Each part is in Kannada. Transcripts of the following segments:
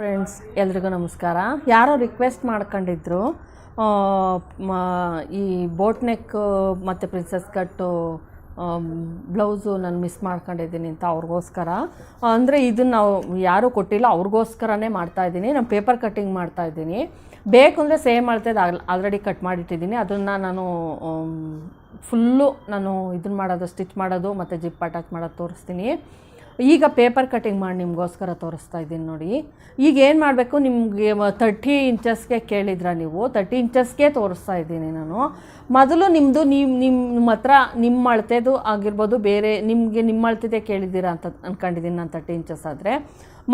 ಫ್ರೆಂಡ್ಸ್ ಎಲ್ರಿಗೂ ನಮಸ್ಕಾರ. ಯಾರೋ ರಿಕ್ವೆಸ್ಟ್ ಮಾಡ್ಕೊಂಡಿದ್ರು ಈ ಬೋಟ್ ನೆಕ್ ಮತ್ತು ಪ್ರಿನ್ಸಸ್ ಕಟ್ಟು ಬ್ಲೌಸು ನಾನು ಮಿಸ್ ಮಾಡ್ಕೊಂಡಿದ್ದೀನಿ ಅಂತ ಅವ್ರಿಗೋಸ್ಕರ. ಅಂದರೆ ಇದನ್ನು ನಾವು ಯಾರೂ ಕೊಟ್ಟಿಲ್ಲ, ಅವ್ರಿಗೋಸ್ಕರನೇ ಮಾಡ್ತಾಯಿದ್ದೀನಿ ನಾನು ಪೇಪರ್ ಕಟ್ಟಿಂಗ್ ಮಾಡ್ತಾಯಿದ್ದೀನಿ ಬೇಕು ಅಂದರೆ ಸೇಮ್ ಅದು ಆಲ್ರೆಡಿ ಕಟ್ ಮಾಡಿಟ್ಟಿದ್ದೀನಿ. ಅದನ್ನು ನಾನು ಫುಲ್ಲು ನಾನು ಇದನ್ನ ಮಾಡೋದು ಸ್ಟಿಚ್ ಮಾಡೋದು, ಮತ್ತು ಜಿಪ್ ಅಟ್ಯಾಚ್ ಮಾಡೋದು ತೋರಿಸ್ತೀನಿ. ಈಗ ಪೇಪರ್ ಕಟಿಂಗ್ ಮಾಡಿ ನಿಮಗೋಸ್ಕರ ತೋರಿಸ್ತಾ ಇದ್ದೀನಿ ನೋಡಿ. ಈಗ ಏನು ಮಾಡಬೇಕು? ನಿಮಗೆ ತರ್ಟಿ ಇಂಚಸ್ಗೆ ಕೇಳಿದ್ರ ನೀವು? ತರ್ಟಿ ಇಂಚಸ್ಗೆ ತೋರಿಸ್ತಾ ಇದ್ದೀನಿ ನಾನು. ಮೊದಲು ನಿಮ್ಮದು ನೀವು ನಿಮ್ಮ ಹತ್ರ ನಿಮ್ಮ ಅಳತೆದು ಆಗಿರ್ಬೋದು ಬೇರೆ ನಿಮಗೆ ನಿಮ್ಮ ಅಳತೆದೇ ಕೇಳಿದ್ದೀರಾ ಅಂತ ಅಂದ್ಕೊಂಡಿದ್ದೀನಿ ನಾನು ತರ್ಟಿ ಇಂಚಸ್ ಆದರೆ.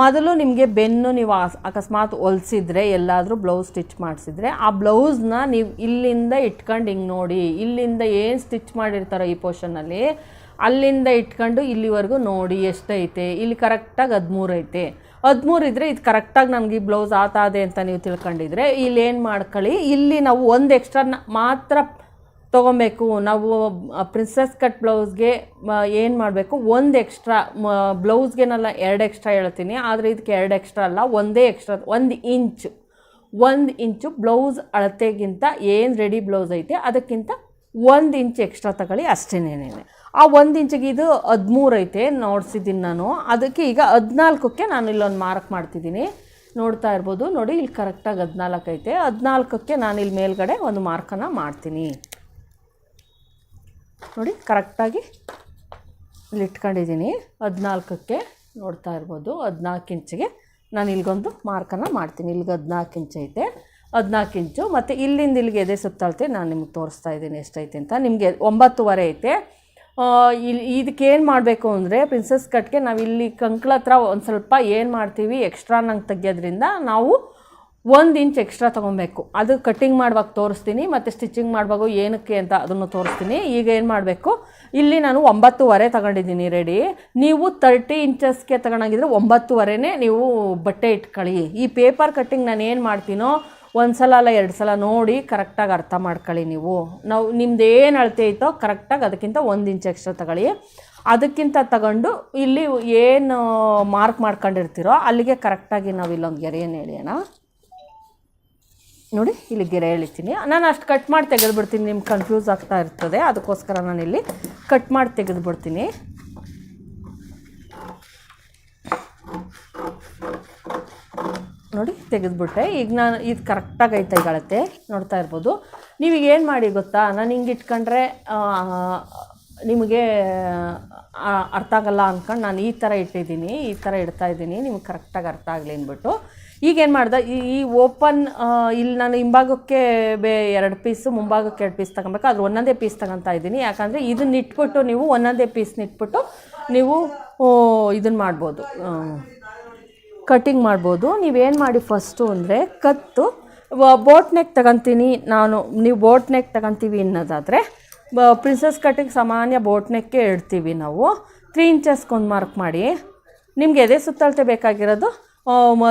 ಮೊದಲು ನಿಮಗೆ ಬೆನ್ನು ನೀವು ಅಕಸ್ಮಾತ್ ಹೊಲ್ಸಿದ್ರೆ, ಎಲ್ಲಾದರೂ ಬ್ಲೌಸ್ ಸ್ಟಿಚ್ ಮಾಡಿಸಿದ್ರೆ, ಆ ಬ್ಲೌಸ್ನ ನೀವು ಇಲ್ಲಿಂದ ಇಟ್ಕೊಂಡು ಹಿಂಗೆ ನೋಡಿ, ಇಲ್ಲಿಂದ ಏನು ಸ್ಟಿಚ್ ಮಾಡಿರ್ತಾರೋ ಈ ಪೋರ್ಷನಲ್ಲಿ ಅಲ್ಲಿಂದ ಇಟ್ಕೊಂಡು ಇಲ್ಲಿವರೆಗೂ ನೋಡಿ ಎಷ್ಟೈತೆ ಇಲ್ಲಿ ಕರೆಕ್ಟಾಗಿ ಹದಿಮೂರು ಐತೆ. ಹದಿಮೂರು ಇದ್ದರೆ ಇದು ಕರೆಕ್ಟಾಗಿ ನನಗೆ ಈ ಬ್ಲೌಸ್ ಆತಾದೆ ಅಂತ ನೀವು ತಿಳ್ಕೊಂಡಿದ್ರೆ ಇಲ್ಲಿ ಏನು ಮಾಡ್ಕೊಳ್ಳಿ. ಇಲ್ಲಿ ನಾವು ಒಂದು ಎಕ್ಸ್ಟ್ರಾ ಮಾತ್ರ ತೊಗೊಬೇಕು. ನಾವು ಪ್ರಿನ್ಸಸ್ ಕಟ್ ಬ್ಲೌಸ್ಗೆ ಏನು ಮಾಡಬೇಕು? ಒಂದು ಎಕ್ಸ್ಟ್ರಾ ಬ್ಲೌಸ್ಗೇನಲ್ಲ ಎರಡು ಎಕ್ಸ್ಟ್ರಾ ಹೇಳ್ತೀನಿ. ಆದರೆ ಇದಕ್ಕೆ ಎರಡು ಎಕ್ಸ್ಟ್ರಾ ಅಲ್ಲ, ಒಂದೇ ಎಕ್ಸ್ಟ್ರಾ ಒಂದು ಇಂಚು ಒಂದು ಇಂಚು ಬ್ಲೌಸ್ ಅಳತೆಗಿಂತ ಏನು ರೆಡಿ ಬ್ಲೌಸ್ ಐತೆ, ಅದಕ್ಕಿಂತ ಒಂದು ಇಂಚ್ ಎಕ್ಸ್ಟ್ರಾ ತಗೊಳ್ಳಿ ಅಷ್ಟೇನೇನೆ ಆ ಒಂದು ಇಂಚಿಗೆ ಇದು ಹದಿಮೂರು ಐತೆ ನೋಡ್ಸಿದ್ದೀನಿ ನಾನು. ಅದಕ್ಕೆ ಈಗ ಹದಿನಾಲ್ಕಕ್ಕೆ ನಾನು ಇಲ್ಲೊಂದು ಮಾರ್ಕ್ ಮಾಡ್ತಿದ್ದೀನಿ ನೋಡ್ತಾ ಇರ್ಬೋದು. ನೋಡಿ, ಇಲ್ಲಿ ಕರೆಕ್ಟಾಗಿ ಹದಿನಾಲ್ಕು ಐತೆ. ಹದಿನಾಲ್ಕಕ್ಕೆ ನಾನು ಇಲ್ಲಿ ಮೇಲ್ಗಡೆ ಒಂದು ಮಾರ್ಕನ್ನು ಮಾಡ್ತೀನಿ. ನೋಡಿ ಕರೆಕ್ಟಾಗಿ ಇಲ್ಲಿ ಇಟ್ಕೊಂಡಿದ್ದೀನಿ ಹದಿನಾಲ್ಕಕ್ಕೆ ನೋಡ್ತಾ ಇರ್ಬೋದು. ಹದಿನಾಲ್ಕು ಇಂಚಿಗೆ ನಾನು ಇಲ್ಲಿಗೊಂದು ಮಾರ್ಕನ್ನು ಮಾಡ್ತೀನಿ. ಇಲ್ಲಿಗೆ ಹದಿನಾಲ್ಕು ಇಂಚ್ ಐತೆ. ಹದಿನಾಲ್ಕು ಇಂಚು. ಮತ್ತು ಇಲ್ಲಿಂದ ಇಲ್ಲಿಗೆ ಎದೆ ಸುತ್ತಳತೆ ನಾನು ನಿಮ್ಗೆ ತೋರಿಸ್ತಾ ಇದ್ದೀನಿ ಎಷ್ಟೈತೆ ಅಂತ. ನಿಮಗೆ ಒಂಬತ್ತುವರೆ ಐತೆ. ಇಲ್ಲಿ ಇದಕ್ಕೇನು ಮಾಡಬೇಕು ಅಂದರೆ ಪ್ರಿನ್ಸಸ್ ಕಟ್ಗೆ ನಾವು ಇಲ್ಲಿ ಕಂಕ್ಳ ಹತ್ರ ಒಂದು ಸ್ವಲ್ಪ ಏನು ಮಾಡ್ತೀವಿ ಎಕ್ಸ್ಟ್ರಾ ನಂಗೆ ತೆಗಿಯೋದ್ರಿಂದ ನಾವು ಒಂದು ಇಂಚ್ ಎಕ್ಸ್ಟ್ರಾ ತೊಗೊಬೇಕು. ಅದು ಕಟ್ಟಿಂಗ್ ಮಾಡುವಾಗ ತೋರಿಸ್ತೀನಿ, ಮತ್ತು ಸ್ಟಿಚಿಂಗ್ ಮಾಡುವಾಗ ಏನಕ್ಕೆ ಅಂತ ಅದನ್ನು ತೋರಿಸ್ತೀನಿ. ಈಗ ಏನು ಮಾಡಬೇಕು? ಇಲ್ಲಿ ನಾನು ಒಂಬತ್ತುವರೆ ತಗೊಂಡಿದ್ದೀನಿ ರೆಡಿ ನೀವು ತರ್ಟಿ ಇಂಚಸ್ಗೆ ತಗೊಂಡಾಗಿದ್ರೆ ಒಂಬತ್ತುವರೆನೇ ನೀವು ಬಟ್ಟೆ ಇಟ್ಕೊಳ್ಳಿ. ಈ ಪೇಪರ್ ಕಟ್ಟಿಂಗ್ ನಾನು ಏನು ಮಾಡ್ತೀನೋ ಒಂದು ಸಲ ಅಲ್ಲ ಎರಡು ಸಲ ನೋಡಿ ಕರೆಕ್ಟಾಗಿ ಅರ್ಥ ಮಾಡ್ಕೊಳ್ಳಿ ನೀವು. ನಾವು ನಿಮ್ದು ಏನು ಅಳತೆ ಐತೋ ಕರೆಕ್ಟಾಗಿ ಅದಕ್ಕಿಂತ ಒಂದು ಇಂಚ್ ಎಕ್ಸ್ಟ್ರಾ ತಗೊಳ್ಳಿ. ಅದಕ್ಕಿಂತ ತಗೊಂಡು ಇಲ್ಲಿ ಏನು ಮಾರ್ಕ್ ಮಾಡ್ಕೊಂಡಿರ್ತೀರೋ ಅಲ್ಲಿಗೆ ಕರೆಕ್ಟಾಗಿ ನಾವು ಇಲ್ಲೊಂದು ಗೆರೆಯನ್ನು ಎಳೆಯೋಣ. ನೋಡಿ, ಇಲ್ಲಿ ಗೆರೆ ಎಳಿತೀನಿ. ನಾನು ಅಷ್ಟು ಕಟ್ ಮಾಡಿ ತೆಗೆದುಬಿಡ್ತೀನಿ, ನಿಮ್ಗೆ ಕನ್ಫ್ಯೂಸ್ ಆಗ್ತಾ ಇರ್ತದೆ. ಅದಕ್ಕೋಸ್ಕರ ನಾನು ಇಲ್ಲಿ ಕಟ್ ಮಾಡಿ ತೆಗೆದುಬಿಡ್ತೀನಿ. ನೋಡಿ, ತೆಗೆದುಬಿಟ್ಟೆ. ಈಗ ನಾನು ಇದು ಕರೆಕ್ಟಾಗಿ ಐತೆ ಈಗಳತ್ತೆ ನೋಡ್ತಾ ಇರ್ಬೋದು. ನೀವೀಗ ಏನು ಮಾಡಿ ಗೊತ್ತಾ? ನಾನು ಹಿಂಗೆ ಇಟ್ಕೊಂಡ್ರೆ ನಿಮಗೆ ಅರ್ಥ ಆಗಲ್ಲ ಅಂದ್ಕೊಂಡು ನಾನು ಈ ಥರ ಇಟ್ಟಿದ್ದೀನಿ, ಈ ಥರ ಇಡ್ತಾ ಇದ್ದೀನಿ, ನಿಮ್ಗೆ ಕರೆಕ್ಟಾಗಿ ಅರ್ಥ ಆಗಲಿ ಅಂದ್ಬಿಟ್ಟು. ಈಗೇನು ಮಾಡ್ದೆ? ಈ ಓಪನ್ ಇಲ್ಲಿ ನಾನು ಹಿಂಭಾಗಕ್ಕೆ ಬೇ ಎರಡು ಪೀಸು, ಮುಂಭಾಗಕ್ಕೆ ಎರಡು ಪೀಸ್ ತಗೊಬೇಕು. ಅದು ಒಂದೊಂದೇ ಪೀಸ್ ತಗೊತಾ ಇದ್ದೀನಿ. ಯಾಕಂದರೆ ಇದನ್ನ ಇಟ್ಬಿಟ್ಟು ನೀವು ಒಂದೊಂದೇ ಪೀಸ್ನ ಇಟ್ಬಿಟ್ಟು ನೀವು ಇದನ್ನು ಮಾಡ್ಬೋದು. ಕಟ್ಟಿಂಗ್ ಮಾಡ್ಬೋದು. ನೀವೇನು ಮಾಡಿ ಫಸ್ಟು ಅಂದರೆ ಕತ್ತು ಬೋಟ್ ನೆಕ್ ತಗೊತೀನಿ ನಾನು. ನೀವು ಬೋಟ್ ನೆಕ್ ತಗೊತೀವಿ ಅನ್ನೋದಾದರೆ ಪ್ರಿನ್ಸಸ್ ಕಟ್ಟಿಂಗ್ ಸಾಮಾನ್ಯ ಬೋಟ್ ನೆಕ್ಕೆ ಇಡ್ತೀವಿ ನಾವು. ತ್ರೀ ಇಂಚಸ್ಗೊಂದು ಮಾರ್ಕ್ ಮಾಡಿ. ನಿಮಗೆ ಎದೆ ಸುತ್ತಳತೆ ಬೇಕಾಗಿರೋದು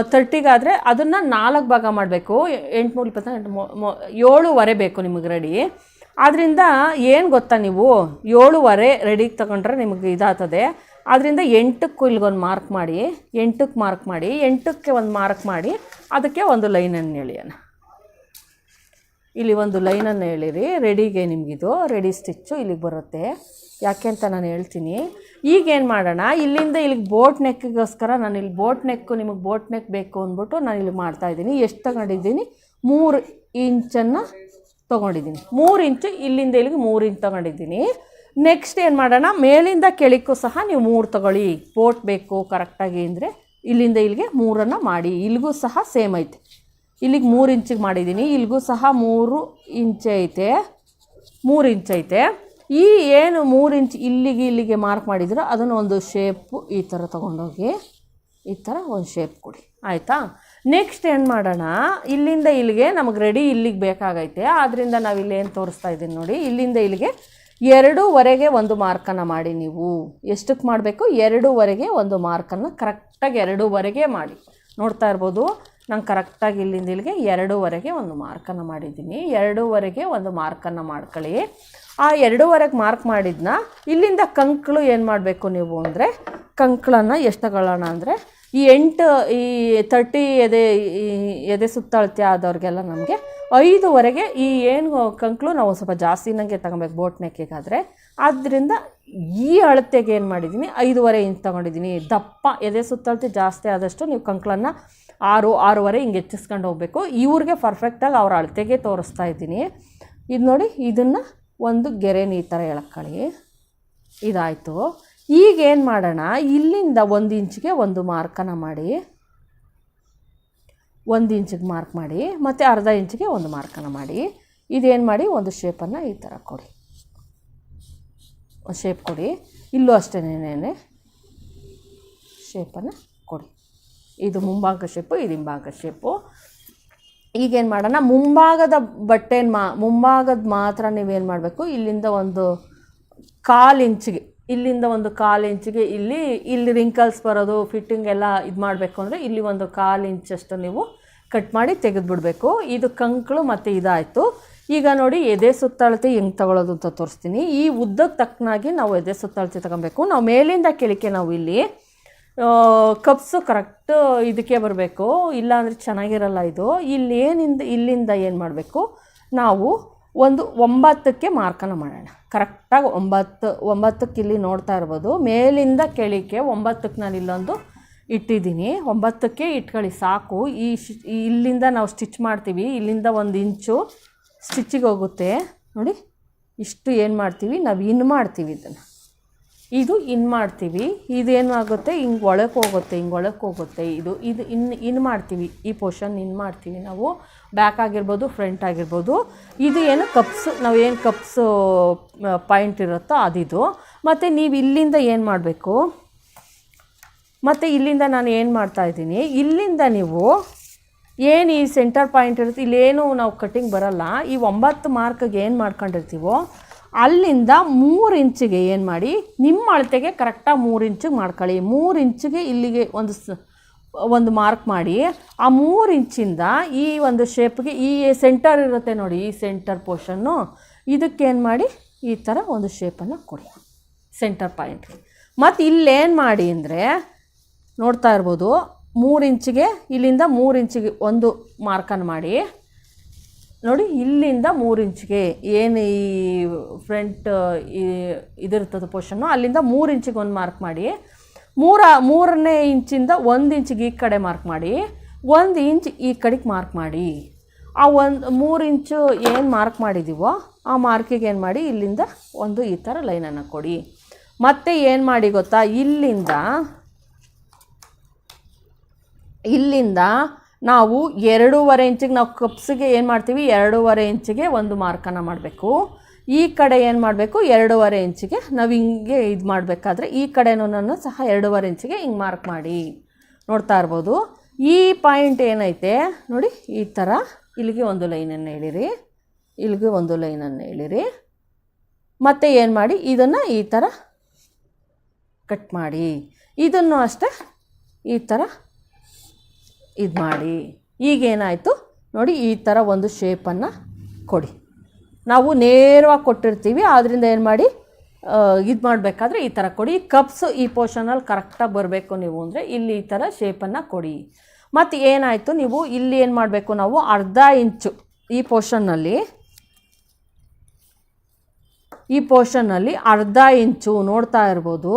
ತರ್ಟಿಗಾದರೆ ಅದನ್ನು ನಾಲ್ಕು ಭಾಗ ಮಾಡಬೇಕು. ಎಂಟುನೂರು ಮೊ- ಏಳುವರೆ ಬೇಕು ನಿಮಗೆ ರೆಡಿ ಆದ್ದರಿಂದ ಏನು ಗೊತ್ತಾ ನೀವು? ಏಳುವರೆ ರೆಡಿಗೆ ತಗೊಂಡ್ರೆ ನಿಮಗೆ ಇದಾಗ್ತದೆ. ಆದ್ದರಿಂದ ಎಂಟಕ್ಕೂ ಇಲ್ಲಿಗೊಂದು ಮಾರ್ಕ್ ಮಾಡಿ, ಎಂಟಕ್ಕೆ ಮಾರ್ಕ್ ಮಾಡಿ, ಎಂಟಕ್ಕೆ ಒಂದು ಮಾರ್ಕ್ ಮಾಡಿ ಅದಕ್ಕೆ ಒಂದು ಲೈನನ್ನು ಎಳೆಯೋಣ. ಇಲ್ಲಿ ಒಂದು ಲೈನನ್ನು ಎಳೀರಿ. ರೆಡಿಗೆ ನಿಮಗಿದು. ರೆಡಿ ಸ್ಟಿಚ್ಚು ಇಲ್ಲಿಗೆ ಬರುತ್ತೆ. ಯಾಕೆ ಅಂತ ನಾನು ಹೇಳ್ತೀನಿ. ಈಗೇನು ಮಾಡೋಣ? ಇಲ್ಲಿಂದ ಇಲ್ಲಿಗೆ ಬೋಟ್ ನೆಕ್ಕಿಗೋಸ್ಕರ ನಾನು ಇಲ್ಲಿ ಬೋಟ್ ನೆಕ್ಕು ನಿಮಗೆ ಬೋಟ್ ನೆಕ್ ಬೇಕು ಅಂದ್ಬಿಟ್ಟು ನಾನು ಇಲ್ಲಿ ಮಾಡ್ತಾಯಿದ್ದೀನಿ ಎಷ್ಟು ತಗೊಂಡಿದ್ದೀನಿ? ಮೂರು ಇಂಚನ್ನು ತೊಗೊಂಡಿದ್ದೀನಿ. ಮೂರು ಇಂಚು ಇಲ್ಲಿಂದ ಇಲ್ಲಿಗೆ ಮೂರು ಇಂಚ್ ತೊಗೊಂಡಿದ್ದೀನಿ. ನೆಕ್ಸ್ಟ್ ಏನು ಮಾಡೋಣ? ಮೇಲಿಂದ ಕೆಳಕ್ಕೂ ಸಹ ನೀವು ಮೂರು ತಗೊಳ್ಳಿ. ಬೋಟ್ ಬೇಕು ಕರೆಕ್ಟಾಗಿ ಅಂದರೆ ಇಲ್ಲಿಂದ ಇಲ್ಲಿಗೆ ಮೂರನ್ನು ಮಾಡಿ. ಇಲ್ಲಿಗೂ ಸಹ ಸೇಮ್ ಐತೆ. ಇಲ್ಲಿಗೆ ಮೂರು ಇಂಚಿಗೆ ಮಾಡಿದ್ದೀನಿ. ಇಲ್ಲಿಗೂ ಸಹ ಮೂರು ಇಂಚ್ ಐತೆ. ಮೂರು ಇಂಚ್ ಐತೆ. ಈ ಏನು ಮೂರು ಇಂಚ್ ಇಲ್ಲಿಗೆ ಇಲ್ಲಿಗೆ ಮಾರ್ಕ್ ಮಾಡಿದ್ರು ಅದನ್ನು ಒಂದು ಶೇಪು ಈ ಥರ ತೊಗೊಂಡೋಗಿ, ಈ ಥರ ಒಂದು ಶೇಪ್ ಕೊಡಿ. ಆಯಿತಾ? ನೆಕ್ಸ್ಟ್ ಏನು ಮಾಡೋಣ? ಇಲ್ಲಿಂದ ಇಲ್ಲಿಗೆ ನಮಗೆ ರೆಡಿ ಇಲ್ಲಿಗೆ ಬೇಕಾಗೈತೆ. ಆದ್ದರಿಂದ ನಾವು ಇಲ್ಲಿ ಏನು ತೋರಿಸ್ತಾ ಇದ್ದೀನಿ ನೋಡಿ. ಇಲ್ಲಿಂದ ಇಲ್ಲಿಗೆ ಎರಡೂವರೆಗೆ ಒಂದು ಮಾರ್ಕನ್ನು ಮಾಡಿ ನೀವು. ಎಷ್ಟಕ್ಕೆ ಮಾಡಬೇಕು? ಎರಡೂವರೆಗೆ ಒಂದು ಮಾರ್ಕನ್ನು ಕರೆಕ್ಟಾಗಿ ಎರಡೂವರೆಗೆ ಮಾಡಿ. ನೋಡ್ತಾ ಇರ್ಬೋದು ನಾನು ಕರೆಕ್ಟಾಗಿ ಇಲ್ಲಿಂದ ಇಲ್ಲಿಗೆ ಎರಡೂವರೆಗೆ ಒಂದು ಮಾರ್ಕನ್ನು ಮಾಡಿದ್ದೀನಿ. ಎರಡೂವರೆಗೆ ಒಂದು ಮಾರ್ಕನ್ನು ಮಾಡ್ಕೊಳ್ಳಿ. ಆ ಎರಡೂವರೆಗೆ ಮಾರ್ಕ್ ಮಾಡಿದ್ನ, ಇಲ್ಲಿಂದ ಕಂಕ್ಳು ಏನು ಮಾಡಬೇಕು ನೀವು ಅಂದರೆ, ಕಂಕ್ಳನ್ನು ಎಷ್ಟು ತಗೊಳ್ಳೋಣ ಅಂದರೆ, ಈ ಎಂಟು, ಈ ತರ್ಟಿ ಎದೆ ಎದೆ ಸುತ್ತಳತೆ ಆದವ್ರಿಗೆಲ್ಲ ನಮಗೆ ಐದುವರೆಗೆ ಈ ಏನು ಕಂಕ್ಳು ನಾವು ಸ್ವಲ್ಪ ಜಾಸ್ತಿ ನನಗೆ ತಗೊಬೇಕು ಬೋಟ್ ನೆಕ್ಕಿಗಾದರೆ. ಆದ್ದರಿಂದ ಈ ಅಳತೆಗೆ ಏನು ಮಾಡಿದ್ದೀನಿ ಐದೂವರೆ ಇಂಚ್ ತೊಗೊಂಡಿದ್ದೀನಿ ದಪ್ಪ, ಎದೆ ಸುತ್ತಳತೆ ಜಾಸ್ತಿ ಆದಷ್ಟು ನೀವು ಕಂಕ್ಳನ್ನು ಆರು, ಆರೂವರೆ ಹಿಂಗೆ ಹೆಚ್ಚಿಸ್ಕೊಂಡು ಹೋಗಬೇಕು. ಇವ್ರಿಗೆ ಪರ್ಫೆಕ್ಟಾಗಿ ಅವ್ರ ಅಳತೆಗೆ ತೋರಿಸ್ತಾ ಇದ್ದೀನಿ. ಇದು ನೋಡಿ, ಇದನ್ನು ಒಂದು ಗೆರೆನ ಈ ಥರ ಎಳ್ಕೊಳ್ಳಿ. ಇದಾಯಿತು. ಈಗೇನು ಮಾಡೋಣ? ಇಲ್ಲಿಂದ ಒಂದು ಇಂಚಿಗೆ ಒಂದು ಮಾರ್ಕನ ಮಾಡಿ. ಒಂದು ಇಂಚಿಗೆ ಮಾರ್ಕ್ ಮಾಡಿ, ಮತ್ತು ಅರ್ಧ ಇಂಚಿಗೆ ಒಂದು ಮಾರ್ಕನ್ನು ಮಾಡಿ. ಇದೇನು ಮಾಡಿ? ಒಂದು ಶೇಪನ್ನು ಈ ಥರ ಕೊಡಿ. ಶೇಪ್ ಕೊಡಿ. ಇಲ್ಲೂ ಅಷ್ಟೇನೇನೆ ಶೇಪನ್ನು ಕೊಡಿ. ಇದು ಮುಂಭಾಗ ಶೇಪು ಇದು ಹಿಂಭಾಗ ಶೇಪು ಈಗೇನು ಮಾಡೋಣ? ಮುಂಭಾಗದ ಬಟ್ಟೆನ ಮಾ, ಮುಂಭಾಗದ ಮಾತ್ರ ನೀವೇನು ಮಾಡಬೇಕು? ಇಲ್ಲಿಂದ ಒಂದು ಕಾಲು ಇಂಚಿಗೆ ಇಲ್ಲಿಂದ ಒಂದು ಕಾಲು ಇಂಚಿಗೆ ಇಲ್ಲಿ ಇಲ್ಲಿ ರಿಂಕಲ್ಸ್ ಬರೋದು ಫಿಟ್ಟಿಂಗ್ ಎಲ್ಲ ಇದು ಮಾಡಬೇಕು ಅಂದರೆ ಇಲ್ಲಿ ಒಂದು ಕಾಲು ಇಂಚಷ್ಟು ನೀವು ಕಟ್ ಮಾಡಿ ತೆಗೆದುಬಿಡ್ಬೇಕು. ಇದು ಕಂಕಳು ಮತ್ತು ಇದಾಯಿತು. ಈಗ ನೋಡಿ ಎದೆ ಸುತ್ತಳತೆ ಹೆಂಗೆ ತಗೊಳ್ಳೋದು ಅಂತ ತೋರಿಸ್ತೀನಿ. ಈ ಉದ್ದಕ್ಕೆ ತಕ್ಕನಾಗಿ ನಾವು ಎದೆ ಸುತ್ತಳತೆ ತಗೊಬೇಕು. ನಾವು ಮೇಲಿಂದ ಕೆಳಕ್ಕೆ ನಾವು ಇಲ್ಲಿ ಕಪ್ಸು ಕರೆಕ್ಟ್ ಇದಕ್ಕೆ ಬರಬೇಕು. ಇಲ್ಲಾಂದರೆ ಚೆನ್ನಾಗಿರಲ್ಲ ಇದು. ಇಲ್ಲಿ ಇಲ್ಲೇನಿಂದ ಇಲ್ಲಿಂದ ಏನು ಮಾಡಬೇಕು? ನಾವು ಒಂದು ಒಂಬತ್ತಕ್ಕೆ ಮಾರ್ಕನ ಮಾಡೋಣ. ಕರೆಕ್ಟಾಗಿ ಒಂಬತ್ತು, ಒಂಬತ್ತಕ್ಕೆ ಇಲ್ಲಿ ನೋಡ್ತಾ ಇರ್ಬೋದು. ಮೇಲಿಂದ ಕೆಳಕ್ಕೆ ಒಂಬತ್ತಕ್ಕೆ ನಾನು ಇಲ್ಲೊಂದು ಇಟ್ಟಿದ್ದೀನಿ. ಒಂಬತ್ತಕ್ಕೆ ಇಟ್ಕೊಳ್ಳಿ, ಸಾಕು. ಈ ಶಿ ಇಲ್ಲಿಂದ ನಾವು ಸ್ಟಿಚ್ ಮಾಡ್ತೀವಿ. ಇಲ್ಲಿಂದ ಒಂದು ಇಂಚು ಸ್ಟಿಚ್ಚಿಗೆ ಹೋಗುತ್ತೆ. ನೋಡಿ, ಇಷ್ಟು ಏನು ಮಾಡ್ತೀವಿ? ನಾವು ಇನ್ನು ಮಾಡ್ತೀವಿ ಇದನ್ನು. ಇದು ಇನ್ ಮಾಡ್ತೀವಿ. ಇದೇನು ಆಗುತ್ತೆ? ಹಿಂಗೆ ಒಳಕ್ಕೆ ಹೋಗುತ್ತೆ, ಹಿಂಗೆ ಒಳಕ್ಕೆ ಹೋಗುತ್ತೆ. ಇದು ಇದು ಇನ್ ಇನ್ ಮಾಡ್ತೀವಿ. ಈ ಪೋರ್ಷನ್ ಇನ್ ಮಾಡ್ತೀವಿ ನಾವು. ಬ್ಯಾಕ್ ಆಗಿರ್ಬೋದು, ಫ್ರಂಟ್ ಆಗಿರ್ಬೋದು. ಇದು ಏನು ಕಪ್ಸ್, ನಾವು ಏನು ಕಪ್ಸು ಪಾಯಿಂಟ್ ಇರುತ್ತೋ ಅದಿದು. ಮತ್ತು ನೀವು ಇಲ್ಲಿಂದ ಏನು ಮಾಡಬೇಕು? ಮತ್ತು ಇಲ್ಲಿಂದ ನಾನು ಏನು ಮಾಡ್ತಾ ಇದ್ದೀನಿ? ಇಲ್ಲಿಂದ ನೀವು ಏನು ಈ ಸೆಂಟರ್ ಪಾಯಿಂಟ್ ಇರುತ್ತೆ? ಇಲ್ಲೇನು ನಾವು ಕಟ್ಟಿಂಗ್ ಬರಲ್ಲ. ಈ ಒಂಬತ್ತು ಮಾರ್ಕಿಗೆ ಏನು ಮಾಡ್ಕೊಂಡಿರ್ತೀವೋ ಅಲ್ಲಿಂದ ಮೂರು ಇಂಚಿಗೆ ಏನು ಮಾಡಿ, ನಿಮ್ಮ ಅಳತೆಗೆ ಕರೆಕ್ಟಾಗಿ ಮೂರು ಇಂಚಿಗೆ ಮಾಡ್ಕೊಳ್ಳಿ. ಮೂರು ಇಂಚಿಗೆ ಇಲ್ಲಿಗೆ ಒಂದು ಸ, ಒಂದು ಮಾರ್ಕ್ ಮಾಡಿ. ಆ ಮೂರು ಇಂಚಿಂದ ಈ ಒಂದು ಶೇಪ್ಗೆ ಈ ಸೆಂಟರ್ ಇರುತ್ತೆ ನೋಡಿ, ಈ ಸೆಂಟರ್ ಪೋರ್ಷನ್ನು ಇದಕ್ಕೇನು ಮಾಡಿ, ಈ ಥರ ಒಂದು ಶೇಪನ್ನು ಕೊಡಿ. ಸೆಂಟರ್ ಪಾಯಿಂಟ್ ಮತ್ತು ಇಲ್ಲೇನು ಮಾಡಿ ಅಂದರೆ, ನೋಡ್ತಾ ಇರ್ಬೋದು, ಮೂರು ಇಂಚಿಗೆ ಇಲ್ಲಿಂದ ಮೂರು ಇಂಚಿಗೆ ಒಂದು ಮಾರ್ಕನ್ನು ಮಾಡಿ. ನೋಡಿ, ಇಲ್ಲಿಂದ ಮೂರು ಇಂಚಿಗೆ ಏನು ಈ ಫ್ರಂಟ್, ಈ ಇದಿರ್ತದೆ ಪೋರ್ಷನ್ನು ಅಲ್ಲಿಂದ ಮೂರು ಇಂಚಿಗೆ ಒಂದು ಮಾರ್ಕ್ ಮಾಡಿ, ಮೂರ, ಮೂರನೇ ಇಂಚಿಂದ ಒಂದು ಇಂಚಿಗೆ ಈ ಕಡೆ ಮಾರ್ಕ್ ಮಾಡಿ, ಒಂದು ಇಂಚ್ ಈ ಕಡೆಗೆ ಮಾರ್ಕ್ ಮಾಡಿ. ಆ ಒಂದು, ಮೂರು ಇಂಚು ಏನು ಮಾರ್ಕ್ ಮಾಡಿದ್ದೀವೋ ಆ ಮಾರ್ಕಿಗೆ ಏನು ಮಾಡಿ, ಇಲ್ಲಿಂದ ಒಂದು ಈ ಥರ ಲೈನನ್ನು ಕೊಡಿ. ಮತ್ತೆ ಏನು ಮಾಡಿ ಗೊತ್ತಾ? ಇಲ್ಲಿಂದ ಇಲ್ಲಿಂದ ನಾವು ಎರಡೂವರೆ ಇಂಚಿಗೆ ನಾವು ಕಪ್ಸಿಗೆ ಏನು ಮಾಡ್ತೀವಿ? ಎರಡೂವರೆ ಇಂಚಿಗೆ ಒಂದು ಮಾರ್ಕನ್ನು ಮಾಡಬೇಕು. ಈ ಕಡೆ ಏನು ಮಾಡಬೇಕು? ಎರಡೂವರೆ ಇಂಚಿಗೆ ನಾವು ಹಿಂಗೆ ಇದು ಮಾಡಬೇಕಾದ್ರೆ ಈ ಕಡೆನೂ ಸಹ ಎರಡೂವರೆ ಇಂಚಿಗೆ ಹಿಂಗೆ ಮಾರ್ಕ್ ಮಾಡಿ. ನೋಡ್ತಾ ಇರ್ಬೋದು. ಈ ಪಾಯಿಂಟ್ ಏನೈತೆ? ನೋಡಿ, ಈ ಥರ ಇಲ್ಲಿಗೆ ಒಂದು ಲೈನನ್ನು ಎಳಿರಿ ಇಲ್ಲಿಗೆ ಒಂದು ಲೈನನ್ನು ಎಳಿರಿ ಮತ್ತು ಏನು ಮಾಡಿ? ಇದನ್ನು ಈ ಥರ ಕಟ್ ಮಾಡಿ. ಇದನ್ನು ಅಷ್ಟೇ ಈ ಥರ ಇದು ಮಾಡಿ. ಈಗೇನಾಯಿತು? ನೋಡಿ, ಈ ಥರ ಒಂದು ಶೇಪನ್ನು ಕೊಡಿ. ನಾವು ನೇರವಾಗಿ ಕೊಟ್ಟಿರ್ತೀವಿ ಆದ್ದರಿಂದ ಏನು ಮಾಡಿ ಇದು ಮಾಡಬೇಕಾದ್ರೆ ಈ ಥರ ಕೊಡಿ. ಕಪ್ಸ್ ಈ ಪೋರ್ಷನಲ್ಲಿ ಕರೆಕ್ಟಾಗಿ ಬರಬೇಕು ನೀವು ಅಂದರೆ ಇಲ್ಲಿ ಈ ಥರ ಶೇಪನ್ನು ಕೊಡಿ. ಮತ್ತು ಏನಾಯಿತು, ನೀವು ಇಲ್ಲಿ ಏನು ಮಾಡಬೇಕು ನಾವು? ಅರ್ಧ ಇಂಚು ಈ ಪೋರ್ಷನ್ನಲ್ಲಿ ಈ ಪೋರ್ಷನ್ನಲ್ಲಿ ಅರ್ಧ ಇಂಚು ನೋಡ್ತಾ ಇರ್ಬೋದು.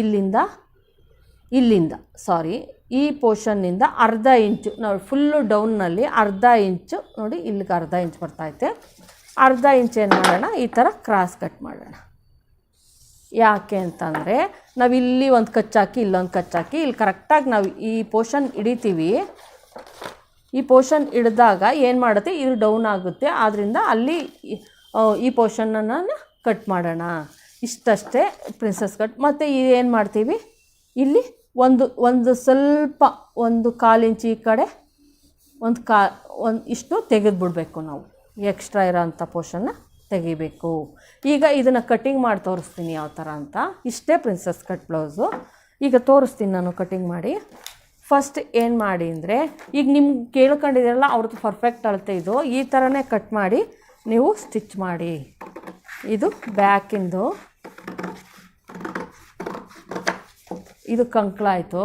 ಇಲ್ಲಿಂದ ಇಲ್ಲಿಂದ ಸಾರಿ ಈ ಪೋರ್ಷನ್ನಿಂದ ಅರ್ಧ ಇಂಚು, ನಾವು ಫುಲ್ಲು ಡೌನ್ನಲ್ಲಿ ಅರ್ಧ ಇಂಚು ನೋಡಿ ಇಲ್ಲಿಗೆ ಅರ್ಧ ಇಂಚ್ ಬರ್ತೈತೆ ಅರ್ಧ ಇಂಚು ಏನು ಮಾಡೋಣ? ಈ ಥರ ಕ್ರಾಸ್ ಕಟ್ ಮಾಡೋಣ. ಯಾಕೆ ಅಂತಂದರೆ ನಾವು ಇಲ್ಲಿ ಒಂದು ಕಚ್ಚಾಕಿ ಇಲ್ಲೊಂದು ಕಚ್ಚಾಕಿ ಇಲ್ಲಿ ಕರೆಕ್ಟಾಗಿ ನಾವು ಈ ಪೋರ್ಷನ್ ಹಿಡಿತೀವಿ. ಈ ಪೋರ್ಷನ್ ಹಿಡಿದಾಗ ಏನು ಮಾಡುತ್ತೆ? ಇದು ಡೌನ್ ಆಗುತ್ತೆ. ಆದ್ದರಿಂದ ಅಲ್ಲಿ ಈ ಪೋರ್ಷನನ್ನು ಕಟ್ ಮಾಡೋಣ. ಇಷ್ಟಷ್ಟೇ ಪ್ರಿನ್ಸಸ್ ಕಟ್ ಮತ್ತು ಏನು ಮಾಡ್ತೀವಿ? ಇಲ್ಲಿ ಒಂದು ಒಂದು ಸ್ವಲ್ಪ ಒಂದು ಕಾಲು ಇಂಚ್ ಈ ಕಡೆ, ಒಂದು ಕಾ, ಒಂದು ಇಷ್ಟು ತೆಗೆದುಬಿಡ್ಬೇಕು ನಾವು. ಎಕ್ಸ್ಟ್ರಾ ಇರೋಂಥ ಪೋರ್ಷನ್ನ ತೆಗಿಬೇಕು. ಈಗ ಇದನ್ನು ಕಟ್ಟಿಂಗ್ ಮಾಡಿ ತೋರಿಸ್ತೀನಿ ಯಾವ ಥರ ಅಂತ. ಇಷ್ಟೇ ಪ್ರಿನ್ಸಸ್ ಕಟ್ ಬ್ಲೌಸು ಈಗ ತೋರಿಸ್ತೀನಿ ನಾನು ಕಟ್ಟಿಂಗ್ ಮಾಡಿ. ಫಸ್ಟ್ ಏನು ಮಾಡಿ ಅಂದರೆ, ಈಗ ನಿಮ್ಗೆ ಕೇಳ್ಕೊಂಡಿದ್ದೀರಲ್ಲ, ಅವ್ರದ್ದು ಪರ್ಫೆಕ್ಟ್ ಅಳತೆ ಇದು. ಈ ಥರನೇ ಕಟ್ ಮಾಡಿ ನೀವು ಸ್ಟಿಚ್ ಮಾಡಿ. ಇದು ಬ್ಯಾಕಿಂದು ಇದು ಕಂಕ್ಳಾಯಿತು.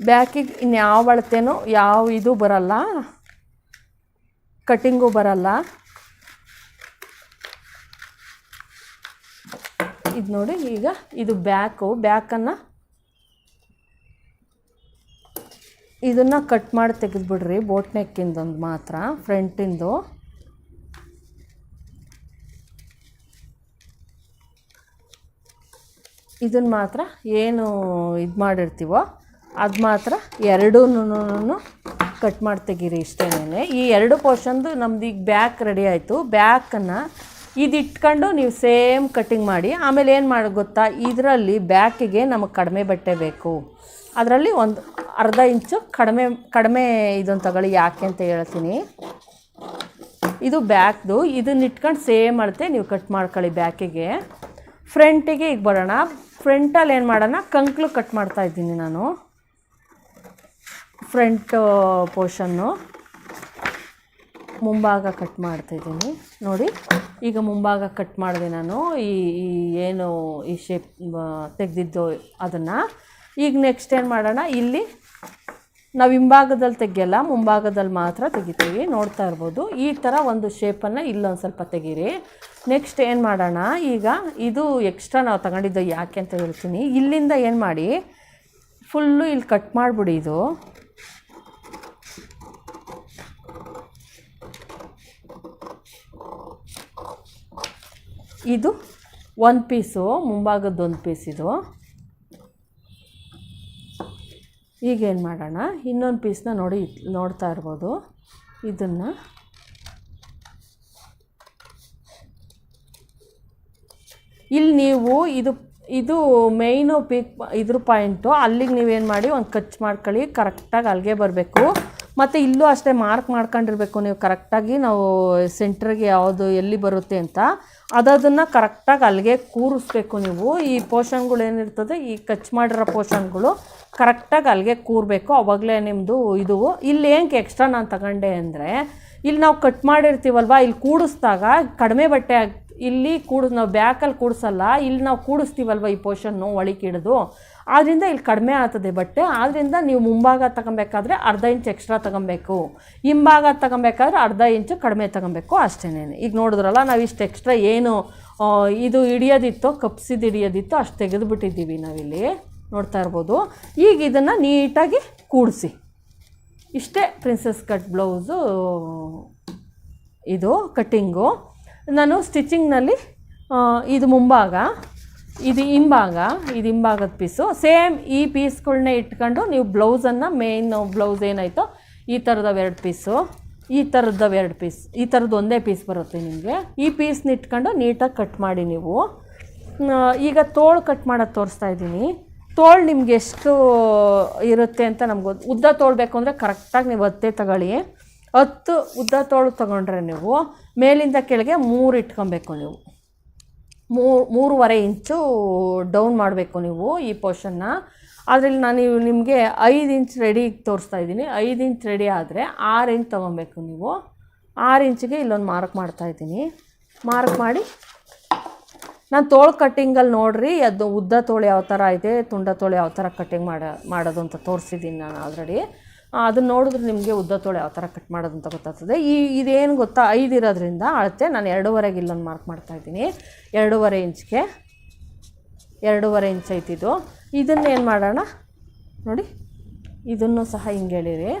ಬ್ಯಾಕಿಗೆ ಇನ್ಯಾವ ಅಳತೆನೂ ಯಾವ ಇದು ಬರಲ್ಲ. ಕಟ್ಟಿಂಗು ಬರಲ್ಲ. ಇದು ನೋಡಿ ಈಗ ಇದು ಬ್ಯಾಕು, ಬ್ಯಾಕನ್ನು ಇದನ್ನು ಕಟ್ ಮಾಡಿ ತೆಗೆದುಬಿಡ್ರಿ ಬೋಟ್ನೆಕ್ಕಿಂದೊಂದು ಮಾತ್ರ, ಫ್ರಂಟಿಂದು. ಇದನ್ನು ಮಾತ್ರ ಏನು ಇದು ಮಾಡಿರ್ತೀವೋ ಅದು ಮಾತ್ರ ಎರಡೂನು ಕಟ್ ಮಾಡಿ ತೆಗೀರಿ ಇಷ್ಟೇನೆ ಈ ಎರಡು ಪೋರ್ಷನ್ದು ನಮ್ದು ಈಗ ಬ್ಯಾಕ್ ರೆಡಿ ಆಯಿತು. ಬ್ಯಾಕನ್ನು ಇದು ಇಟ್ಕೊಂಡು ನೀವು ಸೇಮ್ ಕಟ್ಟಿಂಗ್ ಮಾಡಿ. ಆಮೇಲೆ ಏನು ಮಾಡಿ ಗೊತ್ತಾ? ಇದರಲ್ಲಿ ಬ್ಯಾಕಿಗೆ ನಮಗೆ ಕಡಿಮೆ ಬಟ್ಟೆ ಬೇಕು. ಅದರಲ್ಲಿ ಒಂದು ಅರ್ಧ ಇಂಚು ಕಡಿಮೆ ಕಡಿಮೆ ಇದನ್ನು ತಗೊಳ್ಳಿ ಯಾಕೆ ಅಂತ ಹೇಳ್ತೀನಿ. ಇದು ಬ್ಯಾಕ್ದು. ಇದನ್ನ ಇಟ್ಕೊಂಡು ಸೇಮ್ ಅಳತೆ ನೀವು ಕಟ್ ಮಾಡ್ಕೊಳ್ಳಿ ಬ್ಯಾಕಿಗೆ. ಫ್ರಂಟಿಗೆ ಈಗ ಬರೋಣ. ಫ್ರಂಟಲ್ಲಿ ಏನು ಮಾಡೋಣ? ಕಂಕ್ಳು ಕಟ್ ಮಾಡ್ತಾ ಇದ್ದೀನಿ ನಾನು. ಫ್ರಂಟ್ ಪೋರ್ಷನ್ನು ಮುಂಭಾಗ ಕಟ್ ಮಾಡ್ತಾಯಿದ್ದೀನಿ ನೋಡಿ, ಈಗ ಮುಂಭಾಗ ಕಟ್ ಮಾಡಿದೆ ನಾನು. ಈ ಈ ಏನು, ಈ ಶೇಪ್ ತೆಗೆದಿದ್ದು ಅದನ್ನು. ಈಗ ನೆಕ್ಸ್ಟ್ ಏನು ಮಾಡೋಣ? ಇಲ್ಲಿ ನಾವು ಹಿಂಭಾಗದಲ್ಲಿ ತೆಗಿಯಲ್ಲ, ಮುಂಭಾಗದಲ್ಲಿ ಮಾತ್ರ ತೆಗಿತೀವಿ. ನೋಡ್ತಾ ಇರ್ಬೋದು. ಈ ಥರ ಒಂದು ಶೇಪನ್ನು ಇಲ್ಲೊಂದು ಸ್ವಲ್ಪ ತೆಗೀರಿ. ನೆಕ್ಸ್ಟ್ ಏನು ಮಾಡೋಣ? ಈಗ ಇದು ಎಕ್ಸ್ಟ್ರಾ ನಾವು ತಗೊಂಡಿದ್ದು ಯಾಕೆ ಅಂತ ಹೇಳ್ತೀನಿ. ಇಲ್ಲಿಂದ ಏನು ಮಾಡಿ? ಫುಲ್ಲು ಇಲ್ಲಿ ಕಟ್ ಮಾಡಿಬಿಡಿ ಇದು. ಇದು ಒಂದು ಪೀಸು ಮುಂಭಾಗದ ಒಂದು ಪೀಸ್ ಇದು. ಈಗೇನು ಮಾಡೋಣ? ಇನ್ನೊಂದು ಪೀಸ್ನ ನೋಡಿ, ನೋಡ್ತಾ ಇರ್ಬೋದು. ಇದನ್ನು ಇಲ್ಲಿ ನೀವು ಇದು ಇದು ಮೇಯ್ನು ಪೀಕ್ ಇದ್ರ ಪಾಯಿಂಟು ಅಲ್ಲಿಗೆ ನೀವೇನು ಮಾಡಿ ಒಂದು ಕಚ್ ಮಾಡ್ಕೊಳ್ಳಿ ಕರೆಕ್ಟಾಗಿ ಅಲ್ಲಿಗೆ ಬರಬೇಕು. ಮತ್ತು ಇಲ್ಲೂ ಅಷ್ಟೇ ಮಾರ್ಕ್ ಮಾಡ್ಕೊಂಡಿರ್ಬೇಕು ನೀವು ಕರೆಕ್ಟಾಗಿ ನಾವು ಸೆಂಟ್ರಿಗೆ ಯಾವುದು ಎಲ್ಲಿ ಬರುತ್ತೆ ಅಂತ. ಅದನ್ನು ಕರೆಕ್ಟಾಗಿ ಅಲ್ಲಿಗೆ ಕೂರಿಸ್ಬೇಕು ನೀವು. ಈ ಪೋಷನ್ಗಳು ಏನಿರ್ತದೆ, ಈ ಕಚ್ ಮಾಡಿರೋ ಪೋಷನ್ಗಳು ಕರೆಕ್ಟಾಗಿ ಅಲ್ಲಿಗೆ ಕೂರಬೇಕು. ಅವಾಗಲೇ ನಿಮ್ಮದು ಇದು. ಇಲ್ಲಿ ಏನಕ್ಕೆ ಎಕ್ಸ್ಟ್ರಾ ನಾನು ತಗೊಂಡೆ ಅಂದರೆ, ಇಲ್ಲಿ ನಾವು ಕಟ್ ಮಾಡಿರ್ತೀವಲ್ವ, ಇಲ್ಲಿ ಕೂಡಿಸ್ದಾಗ ಕಡಿಮೆ ಬಟ್ಟೆ ಇಲ್ಲಿ ಕೂಡ, ನಾವು ಬ್ಯಾಕಲ್ಲಿ ಕೂಡಿಸಲ್ಲ ಇಲ್ಲಿ ನಾವು ಕೂಡಿಸ್ತೀವಲ್ವ ಈ ಪೋರ್ಷನ್ನು ಹಿಡಿದು ಆದ್ದರಿಂದ ಇಲ್ಲಿ ಕಡಿಮೆ ಆಗ್ತದೆ ಬಟ್ಟೆ. ಆದ್ದರಿಂದ ನೀವು ಮುಂಭಾಗ ತಗೊಬೇಕಾದ್ರೆ ಅರ್ಧ ಇಂಚ್ ಎಕ್ಸ್ಟ್ರಾ ತಗೊಬೇಕು. ಹಿಂಭಾಗ ತಗೊಬೇಕಾದ್ರೆ ಅರ್ಧ ಇಂಚು ಕಡಿಮೆ ತಗೊಬೇಕು ಅಷ್ಟೇ ಈಗ ನೋಡಿದ್ರಲ್ಲ, ನಾವು ಇಷ್ಟು ಎಕ್ಸ್ಟ್ರಾ ಏನು ಇದು ಹಿಡಿಯೋದಿತ್ತೋ ಕಪ್ಸಿದ್ದು ಹಿಡಿಯೋದಿತ್ತೋ ಅಷ್ಟು ತೆಗೆದುಬಿಟ್ಟಿದ್ದೀವಿ ನಾವಿಲ್ಲಿ. ನೋಡ್ತಾ ಇರ್ಬೋದು. ಈಗ ಇದನ್ನು ನೀಟಾಗಿ ಕೂಡಿಸಿ. ಇಷ್ಟೇ ಪ್ರಿನ್ಸಸ್ ಕಟ್ ಬ್ಲೌಸು ಇದು ಕಟ್ಟಿಂಗು ನಾನು ಸ್ಟಿಚಿಂಗ್ನಲ್ಲಿ ಇದು ಮುಂಭಾಗ, ಇದು ಹಿಂಭಾಗ, ಇದು ಹಿಂಭಾಗದ ಪೀಸು ಸೇಮ್ ಈ ಪೀಸ್ಗಳನ್ನೇ ಇಟ್ಕೊಂಡು ನೀವು ಬ್ಲೌಸನ್ನು ಮೇನ್ ಬ್ಲೌಸ್ ಏನಾಯಿತೋ ಈ ಥರದವು ಎರಡು ಪೀಸು ಈ ಥರದವು ಎರಡು ಪೀಸ್ ಈ ಥರದ್ದು ಒಂದೇ ಪೀಸ್ ಬರುತ್ತೆ ನಿಮಗೆ. ಈ ಪೀಸ್ನ ಇಟ್ಕೊಂಡು ನೀಟಾಗಿ ಕಟ್ ಮಾಡಿ ನೀವು. ಈಗ ತೋಳು ಕಟ್ ಮಾಡೋದು ತೋರಿಸ್ತಾ ಇದ್ದೀನಿ. ತೋಳು ನಿಮ್ಗೆ ಎಷ್ಟು ಇರುತ್ತೆ ಅಂತ ನಮ್ಗೆ ಉದ್ದ ತೋಳ್ಬೇಕು ಅಂದರೆ ಕರೆಕ್ಟಾಗಿ ನೀವು ಹತ್ತೇ ತಗೊಳ್ಳಿ. ಹತ್ತು ಉದ್ದ ತೋಳು ತೊಗೊಂಡ್ರೆ ನೀವು ಮೇಲಿಂದ ಕೆಳಗೆ ಮೂರು ಇಟ್ಕೊಬೇಕು ನೀವು. ಮೂರು, ಮೂರುವರೆ ಇಂಚು ಡೌನ್ ಮಾಡಬೇಕು ನೀವು ಈ ಪೋರ್ಷನ್ನ. ಅದರಲ್ಲಿ ನಾನು ನಿಮಗೆ ಐದು ಇಂಚ್ ರೆಡಿ ತೋರಿಸ್ತಾ ಇದ್ದೀನಿ. ಐದು ಇಂಚ್ ರೆಡಿ ಆದರೆ ಆರು ಇಂಚ್ ತೊಗೊಬೇಕು ನೀವು. ಆರು ಇಂಚಿಗೆ ಇಲ್ಲೊಂದು ಮಾರ್ಕ್ ಮಾಡ್ತಾ ಇದ್ದೀನಿ. ಮಾರ್ಕ್ ಮಾಡಿ. ನಾನು ತೋಳು ಕಟ್ಟಿಂಗಲ್ಲಿ ನೋಡ್ರಿ, ಅದು ಉದ್ದ ತೋಳು ಯಾವ ಥರ ಇದೆ, ತುಂಡ ತೋಳು ಯಾವ ಥರ ಕಟ್ಟಿಂಗ್ ಮಾಡ, ಮಾಡೋದು ಅಂತ ತೋರಿಸಿದ್ದೀನಿ ನಾನು ಆಲ್ರೆಡಿ. ಅದನ್ನ ನೋಡಿದ್ರೆ ನಿಮಗೆ ಉದ್ದ ತೋಳೆ ಯಾವ ಥರ ಕಟ್ ಮಾಡೋದಂತ ಗೊತ್ತಾಗ್ತದೆ. ಈ, ಇದೇನು ಗೊತ್ತಾ? ಐದು ಇರೋದ್ರಿಂದ ಅಳತೆ ನಾನು ಎರಡೂವರೆಗೆ ಇಲ್ಲೊಂದು ಮಾರ್ಕ್ ಮಾಡ್ತಾಯಿದ್ದೀನಿ ಎರಡೂವರೆ ಇಂಚ್ಗೆ, ಎರಡೂವರೆ ಇಂಚ್ ಐತಿದು ಇದನ್ನು ಏನು ಮಾಡೋಣ? ನೋಡಿ, ಇದನ್ನು ಸಹ ಹಿಂಗೆ ಹೇಳಿರಿ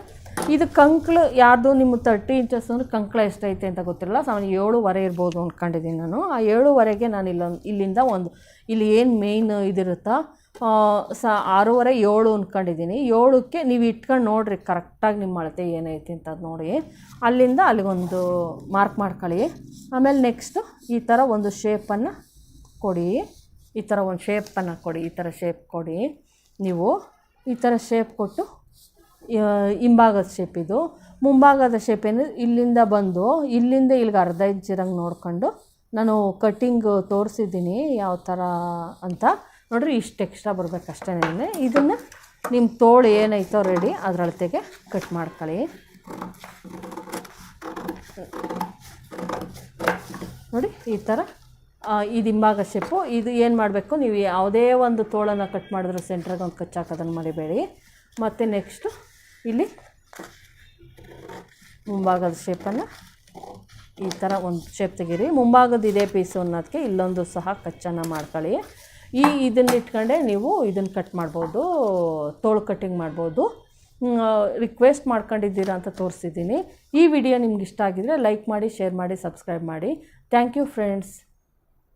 ಇದು ಕಂಕ್ಳು, ಯಾರ್ದು ನಿಮ್ಮ ತರ್ಟಿ ಇಂಚಸ್ ಅಂದ್ರೆ ಕಂಕ್ಳ ಎಷ್ಟೈತೆ ಅಂತ ಗೊತ್ತಿರಲ್ಲ ಸಾಮಾನ್ಯ ಏಳುವರೆ ಇರ್ಬೋದು ಅಂದ್ಕೊಂಡಿದ್ದೀನಿ ನಾನು. ಆ ಏಳುವರೆಗೆ ನಾನು ಇಲ್ಲೊಂದು, ಇಲ್ಲಿಂದ ಒಂದು, ಇಲ್ಲಿ ಏನು ಮೇಯ್ನ್ ಇದಿರುತ್ತೋ ಸ ಆರೂವರೆ ಏಳು ಅಂದ್ಕೊಂಡಿದ್ದೀನಿ ಏಳಕ್ಕೆ ನೀವು ಇಟ್ಕೊಂಡು ನೋಡಿರಿ, ಕರೆಕ್ಟಾಗಿ ನಿಮ್ಮ ಅಳತೆ ಏನೈತಿ ಅಂತ ನೋಡಿ. ಅಲ್ಲಿಂದ ಅಲ್ಲಿಗೊಂದು ಮಾರ್ಕ್ ಮಾಡ್ಕೊಳ್ಳಿ. ಆಮೇಲೆ ನೆಕ್ಸ್ಟು ಈ ಥರ ಒಂದು ಶೇಪನ್ನು ಕೊಡಿ. ಈ ಥರ ಒಂದು ಶೇಪನ್ನು ಕೊಡಿ, ಈ ಥರ ಶೇಪ್ ಕೊಡಿ. ನೀವು ಈ ಥರ ಶೇಪ್ ಕೊಟ್ಟು ಹಿಂಭಾಗದ ಶೇಪ್ ಇದು. ಮುಂಭಾಗದ ಶೇಪ್ ಏನು, ಇಲ್ಲಿಂದ ಬಂದು, ಇಲ್ಲಿಂದ ಇಲ್ಲಿಗೆ ಅರ್ಧ ಇಂಚಿರಂಗೆ ನೋಡ್ಕೊಂಡು ನಾನು ಕಟ್ಟಿಂಗ್ ತೋರಿಸಿದ್ದೀನಿ, ಯಾವ ಥರ ಅಂತ. ನೋಡ್ರಿ ಇಷ್ಟು ಎಕ್ಸ್ಟ್ರಾ ಬರಬೇಕು ಅಷ್ಟೇ ಇದನ್ನು ನಿಮ್ಮ ತೋಳು ಏನೈತೋ ರೆಡಿ ಅದರ ಅಳತೆಗೆ ಕಟ್ ಮಾಡ್ಕೊಳ್ಳಿ. ನೋಡಿ, ಈ ಥರ ಇದು ಹಿಂಭಾಗ ಶೇಪು ಇದು ಏನು ಮಾಡಬೇಕು, ನೀವು ಯಾವುದೇ ಒಂದು ತೋಳನ್ನು ಕಟ್ ಮಾಡಿದ್ರೆ ಸೆಂಟ್ರಿಗೆ ಒಂದು ಕಚ್ಚಾಕೋದನ್ನು ಮರಿಬೇಡಿ. ಮತ್ತು ನೆಕ್ಸ್ಟು ಇಲ್ಲಿ ಮುಂಭಾಗದ ಶೇಪನ್ನು ಈ ಥರ ಒಂದು ಶೇಪ್ ತೆಗೀರಿ. ಮುಂಭಾಗದ ಇದೇ ಪೀಸು ಅನ್ನೋದಕ್ಕೆ ಇಲ್ಲೊಂದು ಸಹ ಕಚ್ಚನ್ನು ಮಾಡ್ಕೊಳ್ಳಿ. ಈ ಇದನ್ನ ಇಟ್ಕೊಂಡೆ ನೀವು ಇದನ್ನು ಕಟ್ ಮಾಡ್ಬೋದು, ತೋಳು ಕಟ್ಟಿಂಗ್ ಮಾಡ್ಬೋದು. ರಿಕ್ವೆಸ್ಟ್ ಮಾಡ್ಕೊಂಡಿದ್ದೀರಾ ಅಂತ ತೋರಿಸಿದ್ದೀನಿ. ಈ ವಿಡಿಯೋ ನಿಮ್ಗೆ ಇಷ್ಟ ಆಗಿದರೆ ಲೈಕ್ ಮಾಡಿ ಶೇರ್ ಮಾಡಿ ಸಬ್ಸ್ಕ್ರೈಬ್ ಮಾಡಿ. Thank you friends